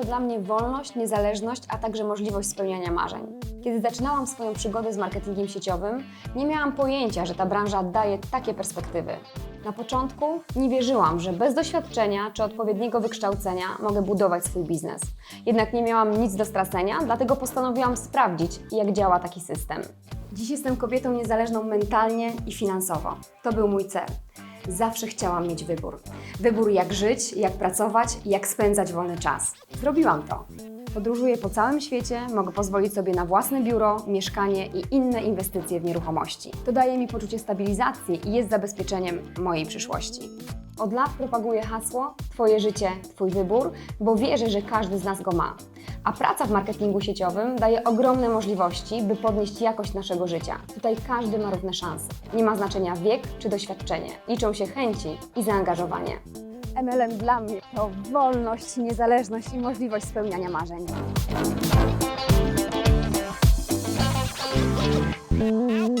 to dla mnie wolność, niezależność, a także możliwość spełniania marzeń. Kiedy zaczynałam swoją przygodę z marketingiem sieciowym, nie miałam pojęcia, że ta branża daje takie perspektywy. Na początku nie wierzyłam, że bez doświadczenia czy odpowiedniego wykształcenia mogę budować swój biznes. Jednak nie miałam nic do stracenia, dlatego postanowiłam sprawdzić, jak działa taki system. Dziś jestem kobietą niezależną mentalnie i finansowo. To był mój cel. Zawsze chciałam mieć wybór. Wybór, jak żyć, jak pracować, jak spędzać wolny czas. Zrobiłam to. Podróżuję po całym świecie, mogę pozwolić sobie na własne biuro, mieszkanie i inne inwestycje w nieruchomości. To daje mi poczucie stabilizacji i jest zabezpieczeniem mojej przyszłości. Od lat propaguję hasło Twoje życie, Twój wybór, bo wierzę, że każdy z nas go ma. A praca w marketingu sieciowym daje ogromne możliwości, by podnieść jakość naszego życia. Tutaj każdy ma równe szanse. Nie ma znaczenia wiek czy doświadczenie. Liczą się chęci i zaangażowanie. MLM dla mnie to wolność, niezależność i możliwość spełniania marzeń.